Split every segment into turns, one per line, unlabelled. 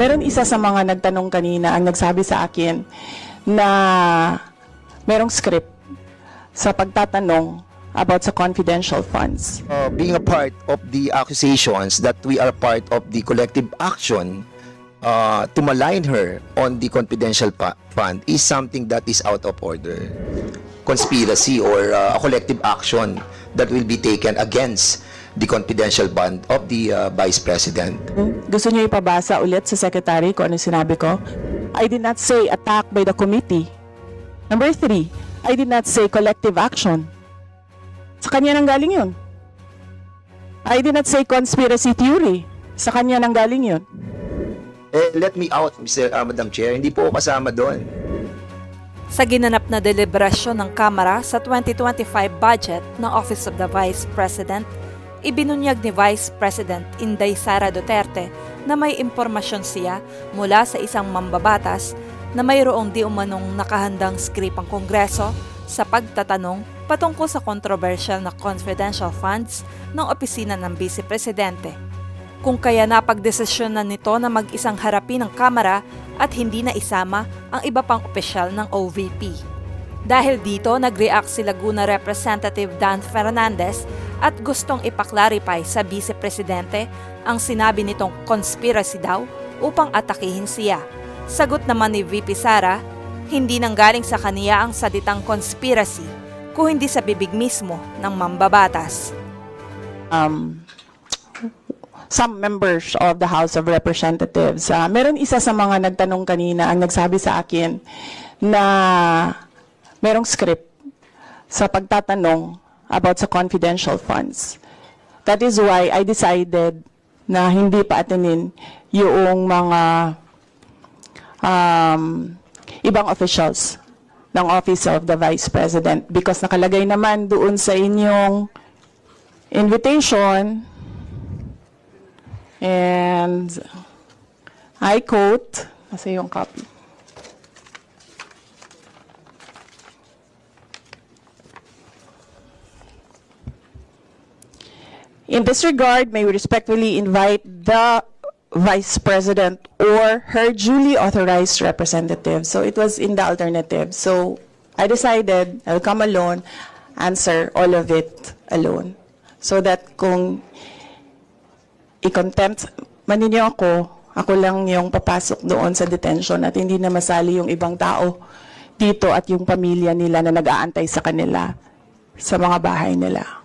meron isa sa mga nagtanong kanina ang nagsabi sa akin na merong script sa pagtatanong about sa confidential funds.
uh, being a part of the accusations that we are part of the collective action uh, to malign her on the confidential fund is something that is out of order. Conspiracy or uh, a collective action that will be taken against the confidential fund of the uh, Vice President.
Gusto niyo ipabasa ulit sa secretary kung ano sinabi ko? I did not say attack by the committee. Number three, I did not say collective action. Sa kanya nang galing yun. I did not say conspiracy theory. Sa kanya nang galing yun.
Eh, let me out, Mr. uh, Madam Chair. Hindi po ako kasama doon.
Sa ginanap na deliberasyon ng Kamara sa 2025 budget ng Office of the Vice President, ibinunyag ni Vice President Inday Sara Duterte na may impormasyon siya mula sa isang mambabatas na mayroong di umanong nakahandang skrip ang Kongreso sa pagtatanong patungkol sa controversial na confidential funds ng opisina ng Vice Presidente kung kaya napagdesisyonan nito na mag-isang harapin ng Kamara at hindi na isama ang iba pang opisyal ng OVP. Dahil dito, nag-react si Laguna Representative Dan Fernandez at gustong ipaklarify sa Vice Presidente ang sinabi nitong conspiracy daw upang atakihin siya. Sagot naman ni VP Sara, hindi nanggaling sa kaniya ang salitang conspiracy kung hindi sa bibig mismo ng mambabatas.
um, some members of the House of Representatives. Ah, meron isa sa mga nagtanong kanina ang nagsabi sa akin na merong script sa pagtatanong about sa confidential funds. That is why I decided na hindi pa atinin yung mga um, ibang officials ng Office of the Vice President because nakalagay naman doon sa inyong invitation and I quote, kasi yung copy. In this regard, may we respectfully invite the Vice President or her duly authorized representative. So it was in the alternative. So I decided I'll come alone, answer all of it alone. So that kung i-contempt man ako, ako lang yung papasok doon sa detention at hindi na masali yung ibang tao dito at yung pamilya nila na nag-aantay sa kanila sa mga bahay nila.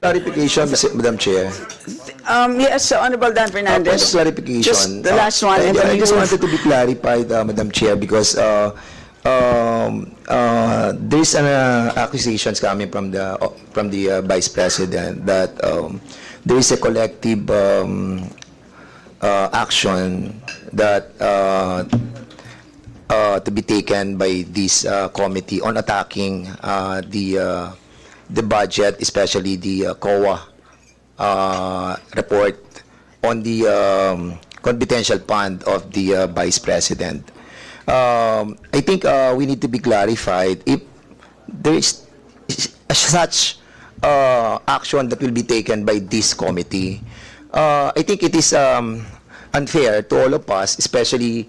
Clarification, Mr. Madam Chair.
Um, yes, Honorable Dan
Uh,
Fernandez.
just clarification.
Just the
Uh,
last one. and
I, just wanted to be clarified, uh, Madam Chair, because uh, um, uh, there's an uh, accusations coming from the from the uh, Vice President that um, there is a collective um, uh, action that uh, uh, to be taken by this uh, committee on attacking uh, the uh, the budget, especially the uh, COA uh, report on the um, confidential fund of the uh, Vice President. Um, I think uh, we need to be clarified if there is such uh, action that will be taken by this committee. Uh, I think it is um, unfair to all of us, especially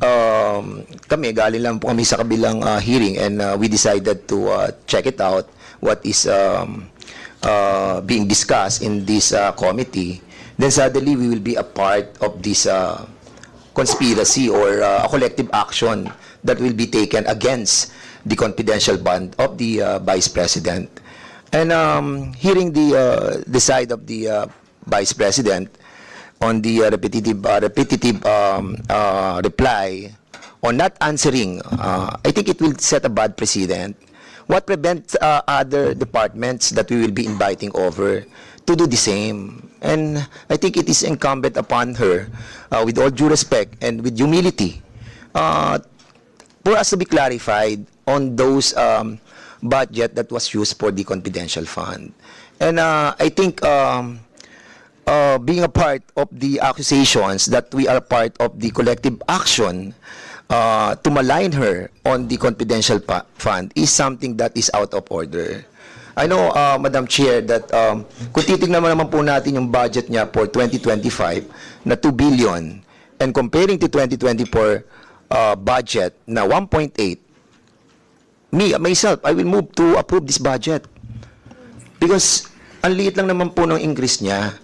um, kami, galing lang po kami sa kabilang uh, hearing and uh, we decided to uh, check it out, what is um, uh, being discussed in this uh, committee. Then suddenly we will be a part of this uh, conspiracy or uh, a collective action that will be taken against the confidential bond of the uh, Vice President. And um, hearing the uh, the side of the uh, Vice President on the uh, repetitive uh, repetitive um, uh, reply on not answering, uh, I think it will set a bad precedent. What prevents uh, other departments that we will be inviting over to do the same? And I think it is incumbent upon her, uh, with all due respect and with humility, uh, for us to be clarified on those um, budget that was used for the confidential fund. And uh, I think um, uh, being a part of the accusations that we are part of the collective action uh, to malign her on the confidential fund is something that is out of order. I know, uh, Madam Chair, that um, kung titignan mo naman po natin yung budget niya for 2025 na 2 billion and comparing to 2024 uh, budget na 1.8, me, myself, I will move to approve this budget. Because ang liit lang naman po ng increase niya.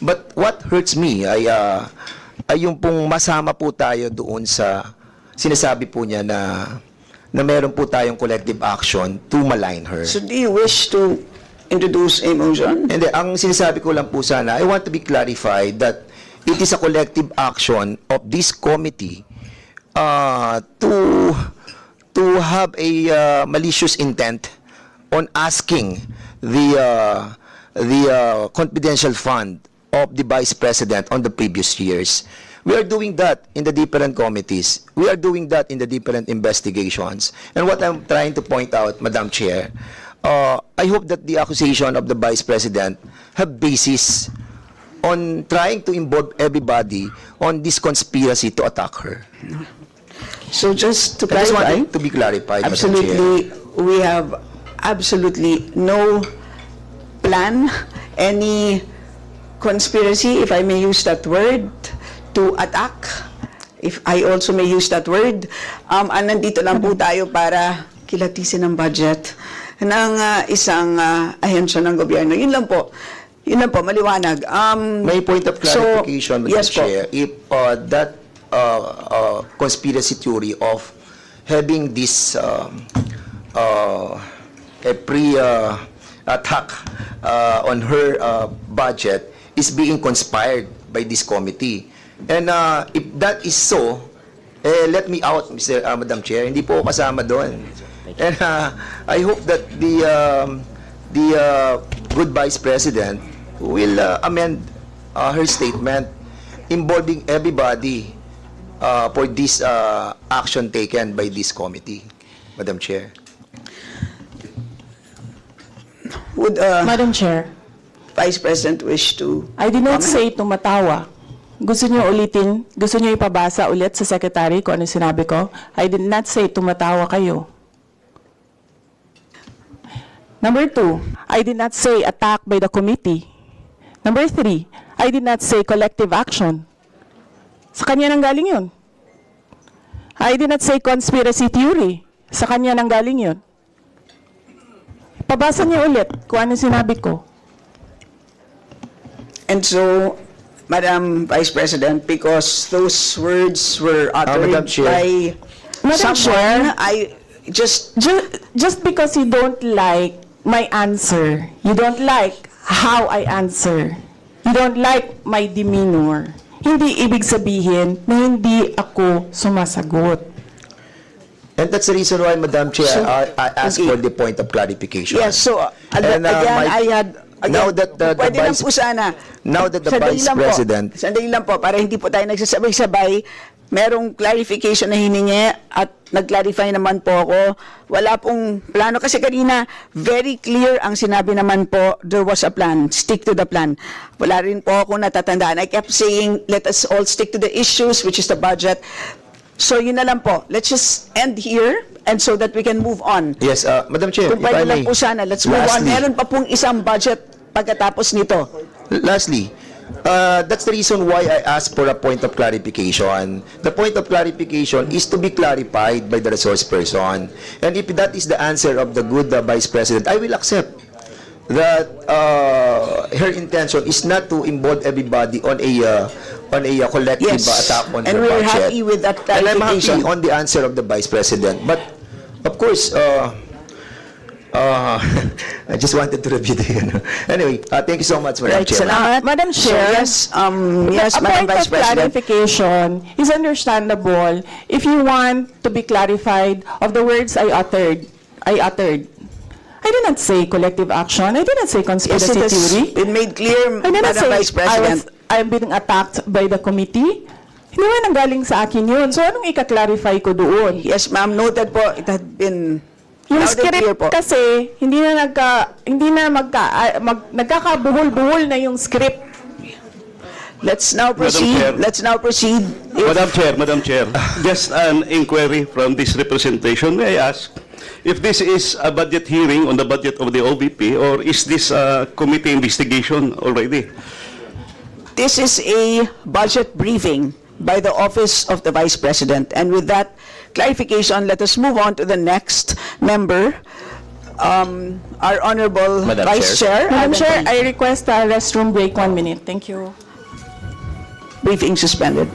But what hurts me ay, uh, ay yung pong masama po tayo doon sa sinasabi po niya na na meron po tayong collective action to malign her.
So do you wish to introduce a motion?
Hindi, ang sinasabi ko lang po sana, I want to be clarified that it is a collective action of this committee uh, to to have a uh, malicious intent on asking the uh, the uh, confidential fund of the vice president on the previous years. We are doing that in the different committees. We are doing that in the different investigations. And what I'm trying to point out, Madam Chair, uh, I hope that the accusation of the Vice President have basis on trying to involve everybody on this conspiracy to attack her.
So just to
I just want
clarify,
it to be clarified,
absolutely, we have absolutely no plan, any conspiracy, if I may use that word, to attack, if I also may use that word. Um, ah, nandito lang po tayo para kilatisin ang budget ng ah, isang ah, ahensya ng gobyerno. Yun lang po. Yun lang po, maliwanag. Um,
May point of
so,
clarification, Madam
yes po.
Chair. If uh, that uh, uh, conspiracy theory of having this um, uh, a pre-attack uh, on her uh, budget is being conspired by this committee. And uh, if that is so, eh, let me out, Mr. uh, Madam Chair. Hindi po ako kasama doon. And uh, I hope that the um, the uh, good Vice President will uh, amend uh, her statement involving everybody uh, for this uh, action taken by this committee, Madam Chair.
Would uh,
Madam Chair,
Vice President wish to
I did not
comment?
say tumatawa. Gusto niyo ulitin? Gusto niyo ipabasa ulit sa secretary kung ano sinabi ko? I did not say tumatawa kayo. Number two, I did not say attack by the committee. Number three, I did not say collective action. Sa kanya nang galing yun. I did not say conspiracy theory. Sa kanya nang galing yun. Pabasa niyo ulit kung ano sinabi ko.
And so, Madam Vice President, because those words were uttered
Madam Chair.
by
Madam
someone,
Chair.
I just,
just, just because you don't like my answer, you don't like how I answer, you don't like my demeanor, hindi ibig sabihin na hindi ako sumasagot.
And that's the reason why, Madam Chair,
So,
I, I asked
okay.
for the point of clarification.
yes, so, uh,
And, uh,
again,
my-
I had, again,
now that the- the
pwede lang
Vice-
po sana.
now that the
Sandali
Vice
lang po.
President-
Sandali lang po, para hindi po tayo nagsasabay-sabay, merong clarification na hiningi at nag-clarify naman po ako. Wala pong plano kasi kanina very clear ang sinabi naman po there was a plan. Stick to the plan. Wala rin po ako natatandaan. I kept saying let us all stick to the issues which is the budget. So yun na lang po. Let's just end here and so that we can move on.
Yes, uh, Madam Chair,
Kung
if I
lang po sana, let's move on.
Lastly,
Meron pa pong isang budget pagkatapos nito.
Lastly, uh, that's the reason why I asked for a point of clarification. The point of clarification is to be clarified by the resource person. And if that is the answer of the good uh, Vice President, I will accept that uh, her intention is not to involve everybody on a uh, on a uh, collective
Yes.
attack on
And we're
budget.
happy with that
And I'm happy
clarification.
on the answer of the Vice President. But of course, uh, uh, I just wanted to review the. You know. Anyway, uh, thank you so much, Madam
Right,
Chair.
Uh, Madam
So,
Chair,
yes, um, yes,
a
Madam
point
Vice
of
President.
clarification is understandable if you want to be clarified of the words I uttered. I uttered. I did not say collective action. I did not say
Yes,
conspiracy
it has
theory.
been made clear,
I did not
Madam
say
Vice
I
President.
was, I'm being attacked by the committee. Hindi naman nanggaling sa akin yun. So anong ika-clarify ko doon?
Yes, ma'am, noted po, it had been
Yung
loud and clear
script
po.
kasi hindi na nagka hindi na magka ah, mag, nagkakabuhol-buhol na yung script.
Let's now proceed, let's now proceed. If-
Madam Chair, Madam Chair, just an inquiry from this representation. May I ask, if this is a budget hearing on the budget of the OVP, or is this a committee investigation already?
This is a budget briefing by the Office of the Vice President. And with that clarification, let us move on to the next member, um, our Honorable
Madam
Vice
Chair.
Chair.
Madam
Adam
Chair. I request a restroom break one minute. Thank you.
Briefing suspended.